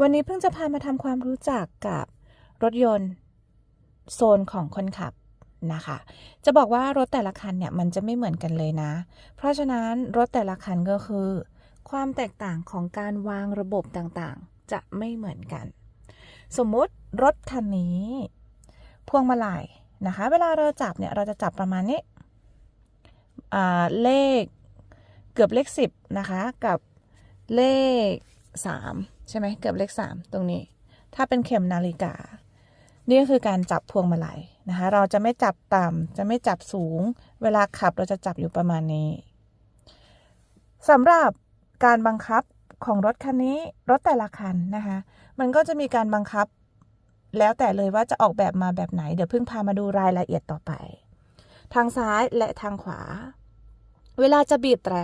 วันนี้เพิ่งจะพามาทำความรู้จักกับรถยนต์โซนของคนขับนะคะ จะบอกว่ารถแต่ละคันเนี่ยมันจะไม่เหมือนกันเลยนะ เพราะฉะนั้นรถแต่ละคันก็คือ ความแตกต่างของการวางระบบต่างๆ จะไม่เหมือนกัน สมมุติรถคันนี้ พวงมาลัยนะคะ เวลาเราจับเนี่ยเราจะจับประมาณนี้เลขเกือบเลขสิบนะคะ กับเลขสาม ใช่ไหมเกือบเลขสามตรงนี้ ถ้าเป็นเข็มนาฬิกา นี่ก็คือการจับพวงมาลัยนะคะ เราจะไม่จับต่ำจะไม่จับสูง เวลาขับเราจะจับอยู่ประมาณนี้สำหรับการบังคับของรถคันนี้รถแต่ละคันนะคะ มันก็จะมีการบังคับแล้วแต่เลยว่าจะออกแบบมาแบบไหน เดี๋ยวเพิ่งพามาดูรายละเอียดต่อไป ทางซ้ายและทางขวา เวลาจะบีบแตร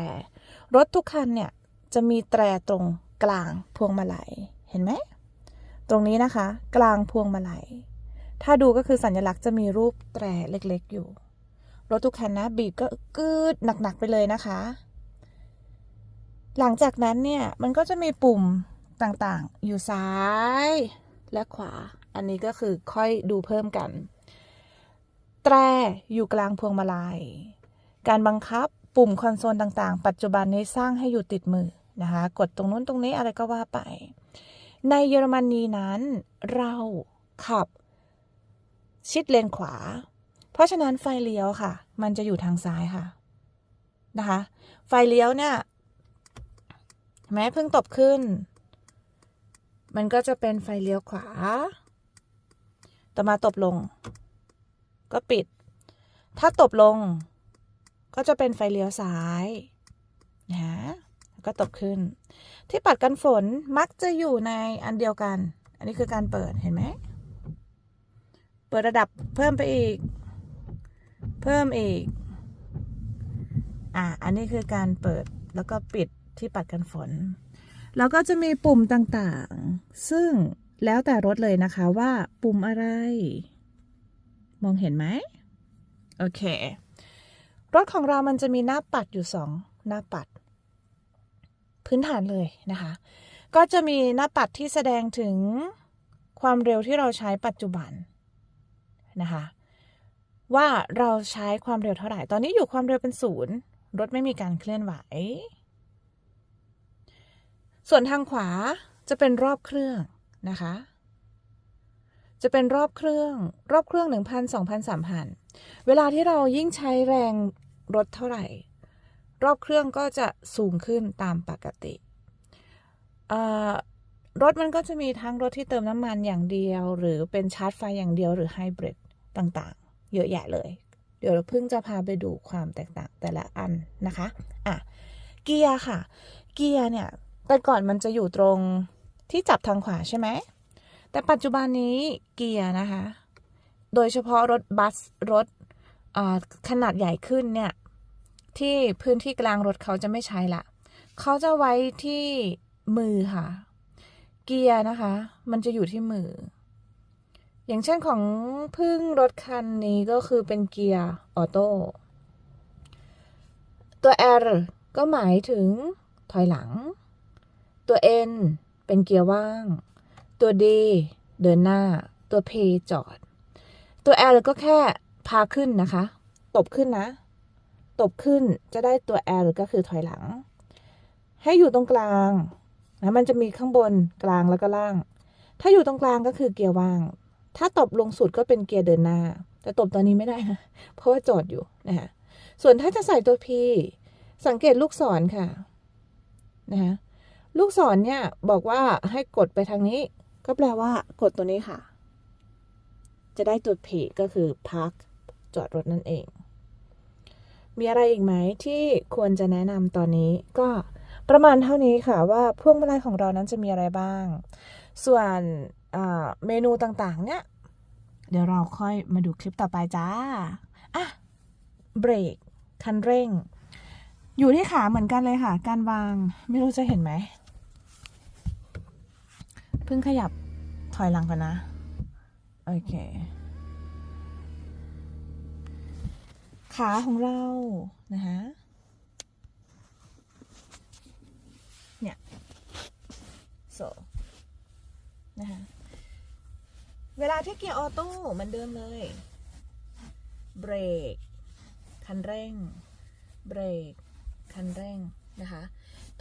รถทุกคันเนี่ยจะมีแตรตรง กลางพวงมาลัย เห็นไหม ตรงนี้นะคะ กลางพวงมาลัย ถ้าดูก็คือสัญลักษณ์จะมีรูปแตรเล็กๆอยู่ รถทุกคันนะ บีบก็กืดหนักๆไปเลยนะคะ หลังจากนั้นเนี่ย มันก็จะมีปุ่มต่างๆ อยู่ซ้ายและขวา อันนี้ก็คือค่อยดูเพิ่มกัน แตรอยู่กลางพวงมาลัย การบังคับปุ่มคอนโซลต่างๆ ปัจจุบันนี้สร้างให้อยู่ติดมือ นะคะ กดตรงนู้นตรงนี้อะไรก็ว่าไป ในเยอรมนีนั้นเราขับชิดเลนขวา เพราะฉะนั้นไฟเลี้ยวค่ะ มันจะอยู่ทางซ้ายค่ะนะคะ ไฟเลี้ยวเนี่ยแม้เพิ่งตบขึ้น มันก็จะเป็นไฟเลี้ยวขวา ต่อมาตบลง ก็ปิด ถ้าตบลง ก็จะเป็นไฟเลี้ยวซ้าย ก็ตบขึ้น ที่ปัดกันฝนมักจะอยู่ในอันเดียวกัน อันนี้คือการเปิดเห็นไหม เปิดระดับเพิ่มไปอีก เพิ่มอีก อะ อันนี้คือการเปิดแล้วก็ปิดที่ปัดกันฝน แล้วก็จะมีปุ่มต่างๆ ซึ่งแล้วแต่รถเลยนะคะว่าปุ่มอะไร มองเห็นไหม โอเค รถของเรามันจะมีหน้าปัดอยู่สองหน้าปัด พื้นฐานเลยนะคะ ก็จะมีหน้าปัดที่แสดงถึงความเร็วที่เราใช้ปัจจุบันนะคะว่าเราใช้ความเร็วเท่าไหร่ ตอนนี้อยู่ความเร็วเป็นศูนย์รถไม่มีการเคลื่อนไหว ส่วนทางขวาจะเป็นรอบเครื่องนะคะ จะเป็นรอบเครื่อง รอบเครื่อง 1,000 2,000 3,000 เวลาที่เรายิ่งใช้แรงรถเท่าไหร่ รอบเครื่องก็จะสูงขึ้นตามปกติรถมันก็จะมีทั้งรถที่เติมน้ำมันอย่างเดียว หรือเป็นชาร์จไฟอย่างเดียวหรือไฮบริดต่างๆ เยอะแยะเลย เดี๋ยวเราเพิ่งจะพาไปดูความแตกต่างแต่ละอันนะคะอะเกียร์ค่ะ เกียร์เนี่ยแต่ก่อนมันจะอยู่ตรงที่จับทางขวาใช่ไหม แต่ปัจจุบันนี้เกียร์นะคะ โดยเฉพาะรถบัสรถขนาดใหญ่ขึ้นเนี่ย ที่พื้นที่กลางรถเขาจะไม่ใช้ละเขาจะไว้ที่มือค่ะ เกียร์นะคะ มันจะอยู่ที่มือ อย่างเช่นของพึ่งรถคันนี้ก็คือเป็นเกียร์ออโต้ตัว R ก็หมายถึงถอยหลัง ตัว N เป็นเกียร์ว่าง ตัว D เดินหน้า ตัว P จอด ตัว L ก็แค่พาขึ้นนะคะ ตบขึ้นนะ ตบขึ้นจะได้ตัว L ก็คือถอยหลัง ให้อยู่ตรงกลางนะมันจะมีข้างบนกลางแล้วก็ล่าง ถ้าอยู่ตรงกลางก็คือเกียร์ว่าง ถ้าตบลงสุดก็เป็นเกียร์เดินหน้า แต่ตบตอนนี้ไม่ได้นะ เพราะว่าจอดอยู่นะคะส่วนถ้าจะใส่ตัว P สังเกตลูกศรค่ะนะคะลูกศรเนี่ยบอกว่าให้กดไปทางนี้ ก็แปลว่ากดตัวนี้ค่ะ จะได้ตัว P ก็คือ park จอดรถนั่นเอง มีอะไรอีกไหมที่ควรจะแนะนำตอนนี้ก็ประมาณเท่านี้ค่ะว่าพวงมาลัยของเรานั้นจะมีอะไรบ้าง ส่วนเมนูต่างๆ เนี่ย เดี๋ยวเราค่อยมาดูคลิปต่อไปจ้าอะเบรกคันเร่ง อยู่ที่ขาเหมือนกันเลยค่ะ การวาง ไม่รู้จะเห็นไหมเพิ่งขยับถอยหลังก่อนนะ โอเค ขาของเรานะคะเนี่ย so นะคะเวลาที่เกียร์ออโต้มันเดิมเลยเบรกคันเร่งเบรกคันเร่งนะคะ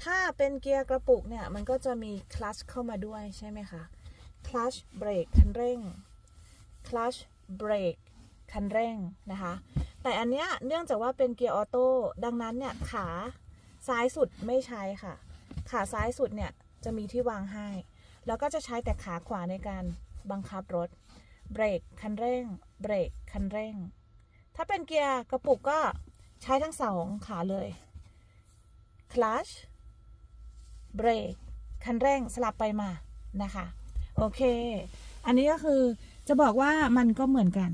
ถ้าเป็นเกียร์กระปุกเนี่ย มันก็จะมีคลัชเข้ามาด้วยใช่ไหมคะคลัชเบรกคันเร่งคลัชเบรกคันเร่งนะคะ แต่อันเนี้ยเนื่องจากว่าเป็นเกียร์ออโต้ดังนั้นเนี่ยขาซ้ายสุดไม่ใช้ค่ะ ขาซ้ายสุดเนี่ยจะมีที่วางให้ แล้วก็จะใช้แต่ขาขวาในการบังคับรถ เบรกคันเร่ง เบรกคันเร่ง ถ้าเป็นเกียร์กระปุกก็ใช้ทั้งสองขาเลย คลัช เบรก คันเร่งสลับไปมานะคะ โอเค อันนี้ก็คือจะบอกว่ามันก็เหมือนกัน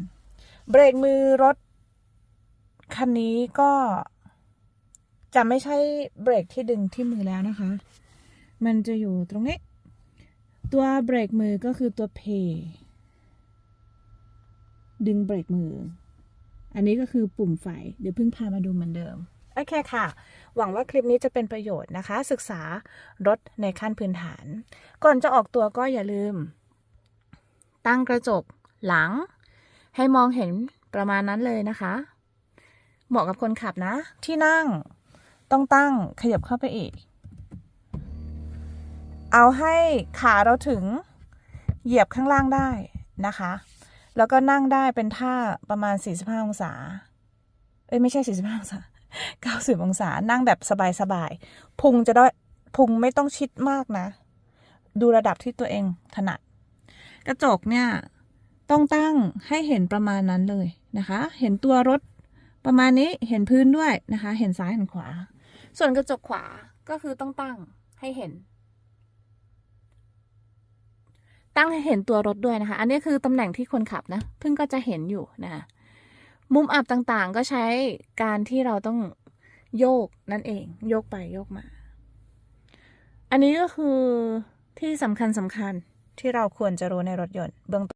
เบรกมือรถ คันนี้ก็จะไม่ใช่เบรกที่ดึงที่มือแล้วนะคะ มันจะอยู่ตรงนี้ ตัวเบรกมือก็คือตัวเพย์ดึงเบรกมือ อันนี้ก็คือปุ่มไฟ เดี๋ยวเพิ่งพามาดูเหมือนเดิม โอเคค่ะ หวังว่าคลิปนี้จะเป็นประโยชน์นะคะ ศึกษารถในขั้นพื้นฐาน ก่อนจะออกตัวก็อย่าลืม ตั้งกระจกหลัง ให้มองเห็นประมาณนั้นเลยนะคะ เหมาะกับคนขับนะ ที่นั่ง ต้องตั้งขยับเข้าไปอีก เอาให้ขาเราถึงเหยียบข้างล่างได้นะคะ แล้วก็นั่งได้เป็นท่าประมาณ 45 องศา เอ้ยไม่ใช่ 45 องศา 90 องศา นั่งแบบสบายๆ พุงจะได้พุงไม่ต้องชิดมากนะ ดูระดับที่ตัวเองถนัด กระจกเนี่ย ต้องตั้งให้เห็นประมาณนั้นเลยนะคะ เห็นตัวรถ ประมาณนี้เห็นพื้นด้วยนะคะ เห็นซ้ายเห็นขวา ส่วนกระจกขวาก็คือต้องตั้งให้เห็น ตั้งให้เห็นตัวรถด้วยนะคะ อันนี้คือตำแหน่งที่คนขับนะเพิ่งก็จะเห็นอยู่นะคะมุมอับต่างๆก็ใช้การที่เราต้องโยกนั่นเอง โยกไปโยกมา อันนี้ก็คือที่สำคัญสำคัญที่เราควรจะรู้ในรถยนต์เบื้องต้น